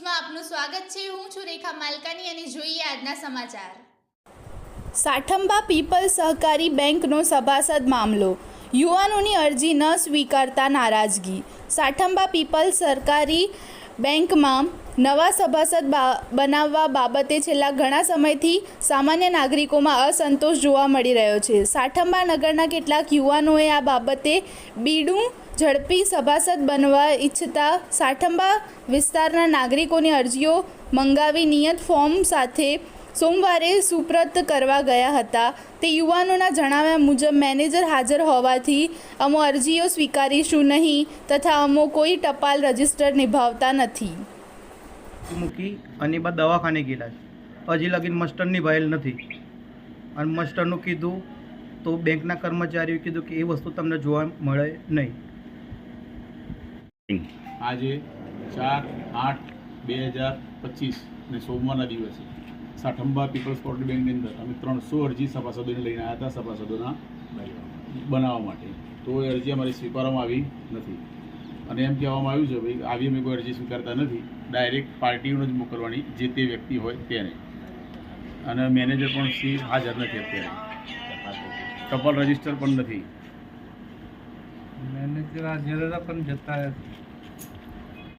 સ્વાગત છે. હું છું રેખા માલકાની અને જોઈએ આજના સમાચાર. સાઠંબા પીપલ સહકારી બેંકનો સભાસદ મામલો. યુવાનોની અરજી ન સ્વીકારતા નારાજગી. સાઠંબા પીપલ સરકારી બેંકમાં નવા સભાસદ બનાવવા બાબતે છેલ્લા ઘણા સમયથી સામાન્ય નાગરિકોમાં અસંતોષ જોવા મળી રહ્યો છે. સાઠંબા નગરના કેટલાક યુવાનોએ આ બાબતે બીડું ઝડપી સભાસદ બનવા ઈચ્છતા સાઠંબા વિસ્તારના નાગરિકોની અરજીઓ મંગાવી નિયત ફોર્મ સાથે સોમવારે સુપ્રત કરવા ગયા હતા. તે યુવાનોના જણાવ્યા મુજબ મેનેજર હાજર હોવાથી અમો અરજીઓ સ્વીકારીશું નહીં તથા અમો કોઈ ટપાલ રજિસ્ટર નિભાવતા નથી. મૂકી અને બાદ દવાખાને ગયેલા છે. હજી લગીન મસ્ટરની ભાયેલ નથી. અને મસ્ટરનું કીધું તો બેંકના કર્મચારીઓએ કીધું કે એ વસ્તુ તમને જોવા મળે નહીં. આજે ચાર આઠ બે હજાર પચીસ ને સોમવારના દિવસે સાઠંબા પીપલ્સ કોર્ટ બેંકની અંદર અમે ત્રણસો અરજી સભાસદોને લઈને આવ્યા હતા સભાસદોના બનાવવા માટે. તો એ અરજી અમારી સ્વીકારવામાં આવી નથી. અને એમ કહેવામાં આવ્યું છે, ભાઈ, આવી અમે કોઈ અરજી સ્વીકારતા નથી. ડાયરેક્ટ પાર્ટીઓને જ મોકલવાની જે તે વ્યક્તિ હોય તેને. અને મેનેજર પણ સી હાજર નથી અત્યારે. ટપાલ રજિસ્ટર પણ નથી. મેનેજર હાજર પણ જતા